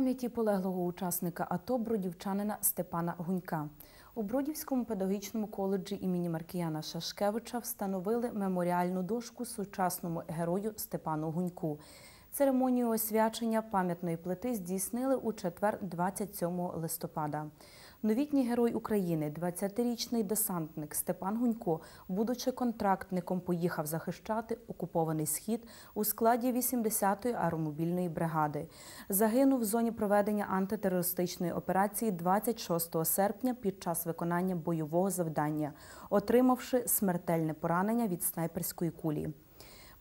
пам'яті полеглого учасника АТО бродівчанина Степана Гунька. У Бродівському педагогічному коледжі імені Маркіяна Шашкевича встановили меморіальну дошку сучасному герою Степану Гуньку. Церемонію освячення пам'ятної плити здійснили у четвер 27 листопада. Новітній герой України, 20-річний десантник Степан Гунько, будучи контрактником, поїхав захищати окупований схід у складі 80-ї аеромобільної бригади. Загинув в зоні проведення антитерористичної операції 26 серпня під час виконання бойового завдання, отримавши смертельне поранення від снайперської кулі.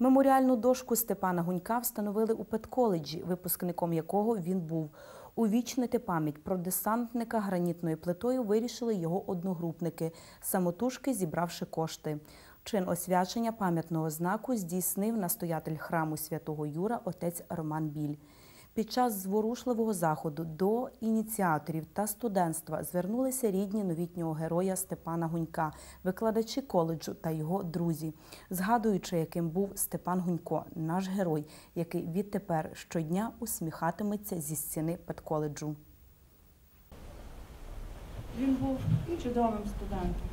Меморіальну дошку Степана Гунька встановили у педколеджі, випускником якого він був. Увічнити пам'ять про десантника гранітною плитою вирішили його одногрупники, самотужки зібравши кошти. Чин освячення пам'ятного знаку здійснив настоятель храму святого Юра отець Роман Біль. Під час зворушливого заходу до ініціаторів та студентства звернулися рідні новітнього героя Степана Гунька, викладачі коледжу та його друзі, згадуючи, яким був Степан Гунько, наш герой, який відтепер щодня усміхатиметься зі стіни педколеджу. Він був чудовим студентом,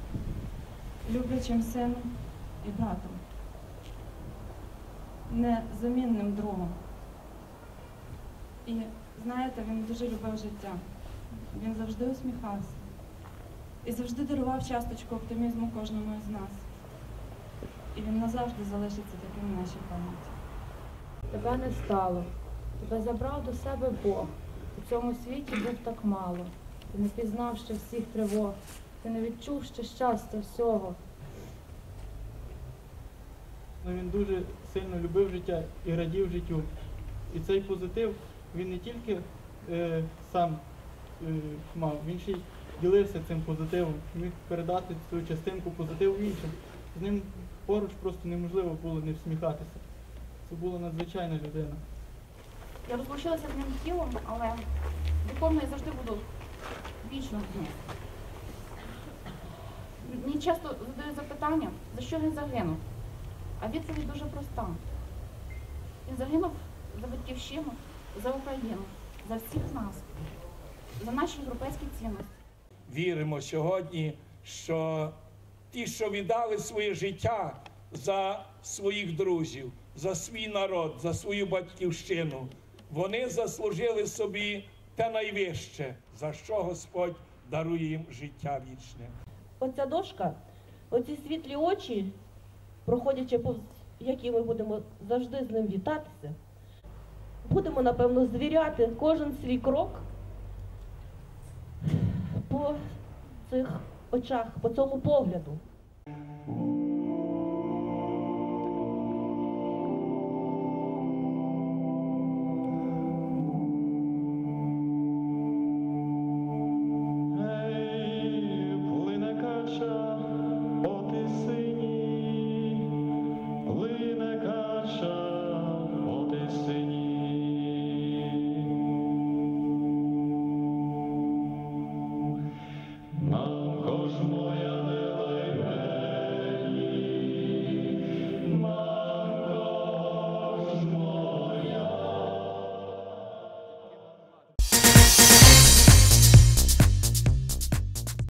люблячим сином і братом, незамінним другом. І знаєте, він дуже любив життя. Він завжди усміхався і завжди дарував часточку оптимізму кожному із нас. І він назавжди залишиться таким в нашій пам'яті. Тебе не стало. Тебе забрав до себе Бог. У цьому світі був так мало. Ти не пізнав ще всіх тривог. Ти не відчув ще щастя всього. Ну, він дуже сильно любив життя і радів життю. І цей позитив він не тільки е, сам е, мав, він ще й ділився цим позитивом, міг передати цю частинку позитиву іншим. З ним поруч просто неможливо було не всміхатися. Це була надзвичайна людина. Я розлучилася з ним тілом, але духовно я завжди буду вічно з ним. Мені часто задають запитання, за що він загинув. А відповідь дуже проста. Він загинув за батьківщину, за Україну, за всіх нас, за наші європейські цінності. віримо сьогодні, що ті, що віддали своє життя за своїх друзів, за свій народ, за свою батьківщину, вони заслужили собі те найвище, за що Господь дарує їм життя вічне. Оця дошка, оці світлі очі, проходячи повз які ми будемо завжди з ним вітатися, будемо, напевно, звіряти кожен свій крок по цих очах, по цьому погляду.